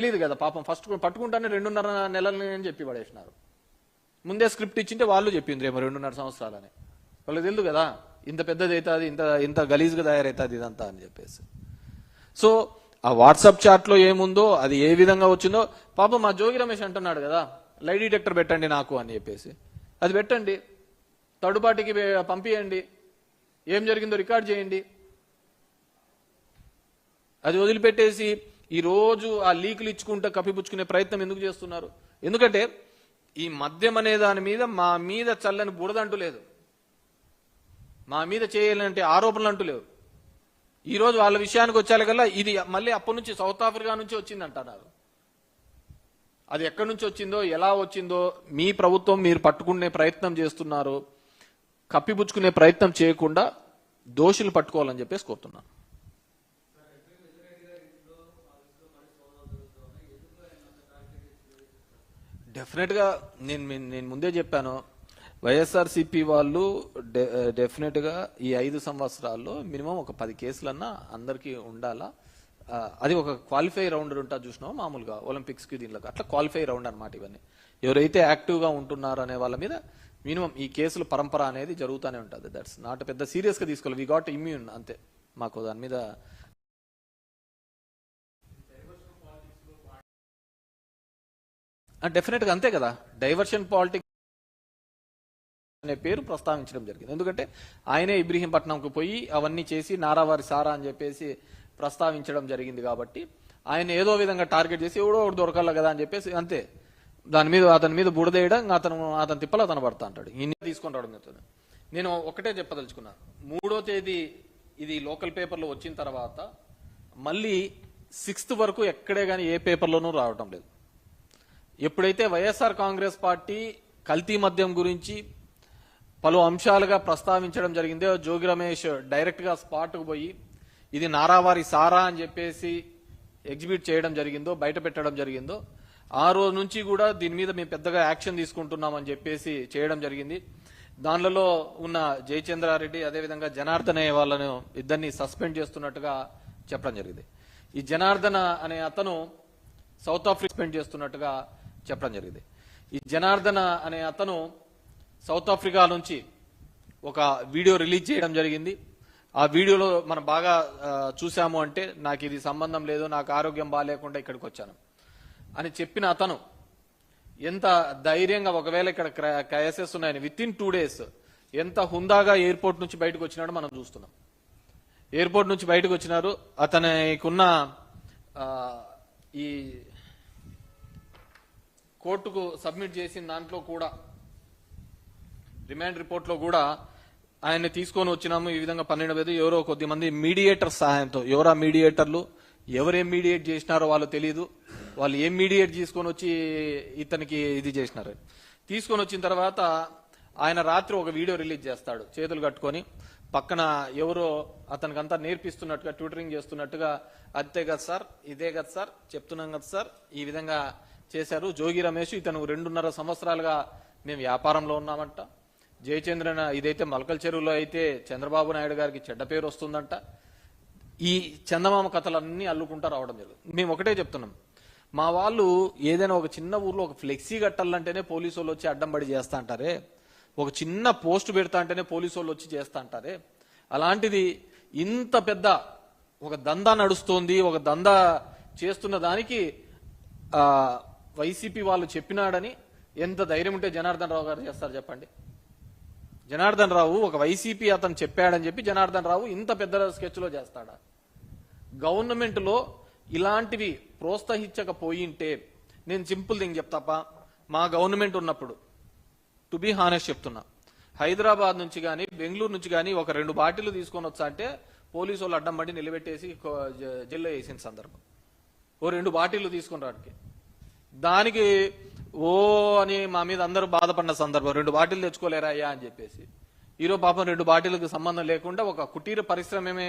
తెలియదు కదా పాపం. ఫస్ట్ పట్టుకుంటానే రెండున్నర నెలలు అని చెప్పి పడేసినారు. ముందే స్క్రిప్ట్ ఇచ్చింటే వాళ్ళు చెప్పింది ఏమో రెండున్నర సంవత్సరాలని. వాళ్ళకి తెలియదు కదా. ఇంత పెద్దది అవుతుంది ఇంత ఇంత గలీజ్గా తయారవుతుంది ఇదంతా అని చెప్పేసి. సో ఆ వాట్సాప్ చాట్లో ఏముందో అది ఏ విధంగా వచ్చిందో పాపం మా జోగి రమేష్ అంటున్నాడు కదా లై డిటెక్టర్ పెట్టండి నాకు అని చెప్పేసి. అది పెట్టండి. తడుపాటికి వే- ఏం జరిగిందో రికార్డ్ చేయండి. అది వదిలిపెట్టేసి ఈరోజు ఆ లీకులు ఇచ్చుకుంటే కప్పిపుచ్చుకునే ప్రయత్నం ఎందుకు చేస్తున్నారు? ఎందుకంటే ఈ మద్యం అనే దాని మీద మా మీద చల్లని బుడదంటూ లేదు. మా మీద చేయాలంటే ఆరోపణలు అంటూ లేవు. ఈరోజు వాళ్ళ విషయానికి వచ్చేలాగల్లా ఇది మళ్ళీ అప్పటి నుంచి సౌత్ ఆఫ్రికా నుంచి వచ్చింది అంటున్నారు. అది ఎక్కడి నుంచి వచ్చిందో ఎలా వచ్చిందో మీ ప్రభుత్వం మీరు పట్టుకునే ప్రయత్నం చేస్తున్నారు కప్పిపుచ్చుకునే ప్రయత్నం చేయకుండా దోషులు పట్టుకోవాలని చెప్పేసి కోరుతున్నాను. డెఫినెట్గా నేను నేను ముందే చెప్పాను వైఎస్ఆర్సీపీ వాళ్ళు డె- డెఫినెట్గా ఈ ఐదు సంవత్సరాల్లో మినిమం ఒక పది కేసులన్నా అందరికీ ఉండాలా? అది ఒక క్వాలిఫై రౌండ్ ఉంటా చూసినావు మామూలుగా? ఒలింపిక్స్కి దీనిలో అట్లా క్వాలిఫై రౌండ్ అనమాట ఇవన్నీ. ఎవరైతే యాక్టివ్గా ఉంటున్నారు అనే వాళ్ళ మీద మినిమం ఈ కేసుల పరంపర అనేది జరుగుతూనే ఉంటుంది. దట్స్ నాట్ పెద్ద సీరియస్గా తీసుకోవాలి. వి గాట్ ఇమ్యూన్ అంతే. మాకు దాని మీద డెఫినెట్గా అంతే కదా. డైవర్షన్ పాలిటిక్స్ అనే పేరు ప్రస్తావించడం జరిగింది. ఎందుకంటే ఆయనే ఇబ్రహీంపట్నంకు పోయి అవన్నీ చేసి నారావారి సారా అని చెప్పేసి ప్రస్తావించడం జరిగింది కాబట్టి ఆయన ఏదో విధంగా టార్గెట్ చేసి ఎవడో ఒకటి దొరకాల కదా అని చెప్పేసి అంతే. దాని మీద అతని మీద బుడదేయడం అతను అతని తిప్పలు అతను పడతా అంటాడు. ఇన్ని తీసుకొని రావడం జరుగుతుంది. నేను ఒకటే చెప్పదలుచుకున్నా. మూడో తేదీ ఇది లోకల్ పేపర్లో వచ్చిన తర్వాత మళ్ళీ సిక్స్త్ వరకు ఎక్కడే కానీ ఏ పేపర్లోనూ రావటం లేదు. ఎప్పుడైతే వైఎస్ఆర్ కాంగ్రెస్ పార్టీ కల్తీ మద్యం గురించి పలు అంశాలుగా ప్రస్తావించడం జరిగిందో జోగి రమేష్ డైరెక్ట్గా స్పాట్కు స్పాట్ పోయి ఇది నారావారి సారా అని చెప్పేసి ఎగ్జిబిట్ చేయడం జరిగిందో బయట పెట్టడం జరిగిందో ఆ రోజు నుంచి కూడా దీని మీద మేము పెద్దగా యాక్షన్ తీసుకుంటున్నామని చెప్పేసి చేయడం జరిగింది. దానిలో ఉన్న జయచంద్రారెడ్డి అదేవిధంగా జనార్దన్ అనే వాళ్ళను ఇద్దరిని సస్పెండ్ చేస్తున్నట్టుగా చెప్పడం జరిగింది. ఈ జనార్దన అనే అతను సౌత్ ఆఫ్రికా స్పెండ్ చేస్తున్నట్టుగా చెప్పడం జరిగింది. ఈ జనార్దన అనే అతను సౌత్ ఆఫ్రికా నుంచి ఒక వీడియో రిలీజ్ చేయడం జరిగింది. ఆ వీడియోలో మనం బాగా చూసాము అంటే నాకు ఇది సంబంధం లేదు నాకు ఆరోగ్యం బాగాలేకుండా ఇక్కడికి వచ్చాను అని చెప్పిన అతను ఎంత ధైర్యంగా ఒకవేళ ఇక్కడ క్రైసెస్ ఉన్నాయని విత్ ఇన్ టూ డేస్ ఎంత హుందాగా ఎయిర్పోర్ట్ నుంచి బయటకు వచ్చినాడో మనం చూస్తున్నాం. ఎయిర్పోర్ట్ నుంచి బయటకు వచ్చినారు. అతనికున్న ఈ కోర్టుకు సబ్మిట్ చేసిన దాంట్లో కూడా రిమాండ్ రిపోర్ట్లో కూడా ఆయన తీసుకొని వచ్చినాము ఈ విధంగా పన్నెండు వేలు ఎవరో కొద్ది మంది మీడియేటర్ సహాయంతో. ఎవరా మీడియేటర్లు? ఎవరేం మీడియేట్ చేసినారో వాళ్ళు తెలియదు వాళ్ళు ఏం మీడియేట్ తీసుకొని వచ్చి ఇతనికి ఇది చేసినారు. తీసుకొని వచ్చిన తర్వాత ఆయన రాత్రి ఒక వీడియో రిలీజ్ చేస్తాడు చేతులు కట్టుకొని. పక్కన ఎవరో అతనికంతా నేర్పిస్తున్నట్టుగా ట్యూటరింగ్ చేస్తున్నట్టుగా అంతే కదా సార్ ఇదే కదా సార్ చెప్తున్నాం కదా సార్ ఈ విధంగా చేశారు. జోగి రమేష్ ఇతను రెండున్నర సంవత్సరాలుగా మేము వ్యాపారంలో ఉన్నామంట. జయచంద్రన్ ఇదైతే మలకల్ చెరువులో అయితే చంద్రబాబు నాయుడు గారికి చెడ్డ పేరు వస్తుందంట. ఈ చందమామ కథలన్నీ అల్లుకుంటా రావడం జరుగుతుంది. మేము ఒకటే చెప్తున్నాం. మా వాళ్ళు ఏదైనా ఒక చిన్న ఊర్లో ఒక ఫ్లెక్సీ కట్టాలంటేనే పోలీసు వాళ్ళు వచ్చి అడ్డంబడి చేస్తా అంటారే? ఒక చిన్న పోస్ట్ పెడతా అంటేనే పోలీసు వాళ్ళు వచ్చి చేస్తా అంటారే? అలాంటిది ఇంత పెద్ద ఒక దందా నడుస్తోంది ఒక దందా చేస్తున్న దానికి వైసీపీ వాళ్ళు చెప్పినాడని ఎంత ధైర్యం ఉంటే జనార్దన్ రావు గారు చేస్తారు చెప్పండి. జనార్దన్ రావు ఒక వైసీపీ అతను చెప్పాడని చెప్పి జనార్దన్ రావు ఇంత పెద్ద స్కెచ్లో చేస్తాడా? గవర్నమెంట్లో ఇలాంటివి ప్రోత్సహించకపోయింటే నేను సింపుల్ థింగ్ చెప్తాపా. మా గవర్నమెంట్ ఉన్నప్పుడు టు బి హానెస్ట్ చెప్తున్నా హైదరాబాద్ నుంచి కానీ బెంగళూరు నుంచి కానీ ఒక రెండు బాటిల్లు తీసుకొని వచ్చా అంటే పోలీసు వాళ్ళు అడ్డం పడి నిలబెట్టేసి జిల్లా జైల్లో వేసిన సందర్భం. ఓ రెండు బాటిల్లు తీసుకుని రాడికి దానికి ఓ అని మా మీద అందరూ బాధపడిన సందర్భం రెండు బాటిల్ తెచ్చుకోలేరా అయ్యా అని చెప్పేసి. ఈరోజు పాపం రెండు బాటిల్కి సంబంధం లేకుండా ఒక కుటీర పరిశ్రమమే